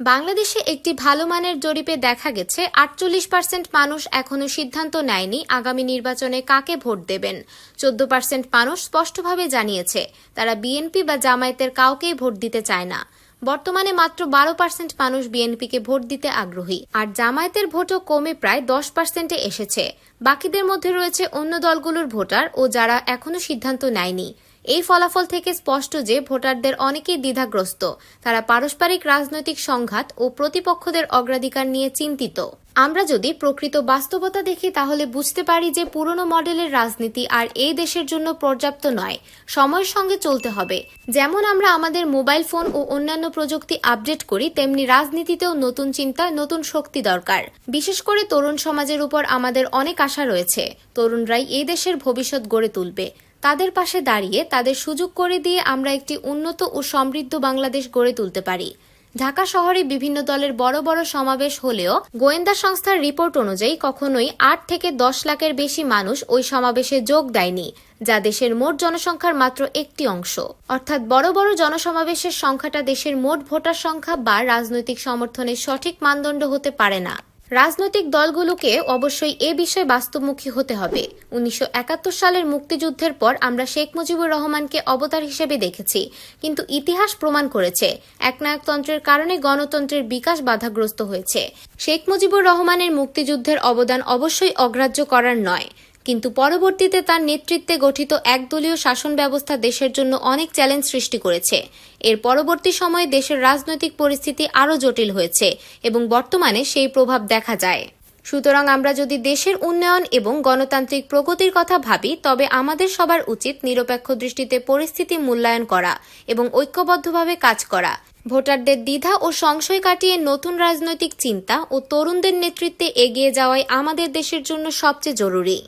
বাংলাদেশে একটি ভালো মানের জরিপে দেখা গেছে, আটচল্লিশ পার্সেন্ট মানুষ এখনও সিদ্ধান্ত নেয়নি আগামী নির্বাচনে কাকে ভোট দেবেন। চোদ্দ পার্সেন্ট মানুষ স্পষ্টভাবে জানিয়েছে, তারা বিএনপি বা জামায়াতের কাউকেই ভোট দিতে চায় না। বর্তমানে মাত্র বারো পার্সেন্ট মানুষ বিএনপিকে ভোট দিতে আগ্রহী, আর জামায়াতের ভোটও কমে প্রায় দশ পার্সেন্টে এসেছে। বাকিদের মধ্যে রয়েছে অন্য দলগুলোর ভোটার ও যারা এখনও সিদ্ধান্ত নেয়নি। এই ফলাফল থেকে স্পষ্ট যে ভোটারদের অনেকেই দ্বিধাগ্রস্ত। তারা পারস্পরিক রাজনৈতিক সংঘাত ও প্রতিপক্ষদের অগ্রাধিকার নিয়ে চিন্তিত। আমরা যদি প্রকৃত বাস্তবতা দেখি, তাহলে বুঝতে পারি যে পুরনো মডেলের রাজনীতি আর এই দেশের জন্য পর্যাপ্ত নয়। সময়ের সঙ্গে চলতে হবে। যেমন আমরা আমাদের মোবাইল ফোন ও অন্যান্য প্রযুক্তি আপডেট করি, তেমনি রাজনীতিতেও নতুন চিন্তা নতুন শক্তি দরকার। বিশেষ করে তরুণ সমাজের উপর আমাদের অনেক আশা রয়েছে। তরুণরাই এই দেশের ভবিষ্যৎ গড়ে তুলবে। তাদের পাশে দাঁড়িয়ে তাদের সুযোগ করে দিয়ে আমরা একটি উন্নত ও সমৃদ্ধ বাংলাদেশ গড়ে তুলতে পারি। ঢাকা শহরে বিভিন্ন দলের বড় বড় সমাবেশ হলেও গোয়েন্দা সংস্থার রিপোর্ট অনুযায়ী কখনোই আট থেকে দশ লাখের বেশি মানুষ ওই সমাবেশে যোগ দেয়নি, যা দেশের মোট জনসংখ্যার মাত্র একটি অংশ। অর্থাৎ বড় বড় জনসমাবেশের সংখ্যাটা দেশের মোট ভোটার সংখ্যা বা রাজনৈতিক সমর্থনের সঠিক মানদণ্ড হতে পারে না। রাজনৈতিক দলগুলোকে অবশ্যই এ বিষয়ে বাস্তবমুখী হতে হবে। উনিশশো একাত্তর সালের মুক্তিযুদ্ধের পর আমরা শেখ মুজিবুর রহমানকে অবতার হিসেবে দেখেছি। কিন্তু ইতিহাস প্রমাণ করেছে, একনায়কতন্ত্রের কারণে গণতন্ত্রের বিকাশ বাধাগ্রস্ত হয়েছে। শেখ মুজিবুর রহমানের মুক্তিযুদ্ধের অবদান অবশ্যই অগ্রাহ্য করার নয়। কিন্তু পরবর্তীতে তার নেতৃত্বে গঠিত একদলীয় শাসন ব্যবস্থা দেশের জন্য অনেক চ্যালেঞ্জ সৃষ্টি করেছে। এর পরবর্তী সময়ে দেশের রাজনৈতিক পরিস্থিতি আরও জটিল হয়েছে এবং বর্তমানে সেই প্রভাব দেখা যায়। সুতরাং আমরা যদি দেশের উন্নয়ন এবং গণতান্ত্রিক প্রগতির কথা ভাবি, তবে আমাদের সবার উচিত নিরপেক্ষ দৃষ্টিতে পরিস্থিতি মূল্যায়ন করা এবং ঐক্যবদ্ধভাবে কাজ করা। ভোটারদের দ্বিধা ও সংশয় কাটিয়ে নতুন রাজনৈতিক চিন্তা ও তরুণদের নেতৃত্বে এগিয়ে যাওয়াই আমাদের দেশের জন্য সবচেয়ে জরুরি।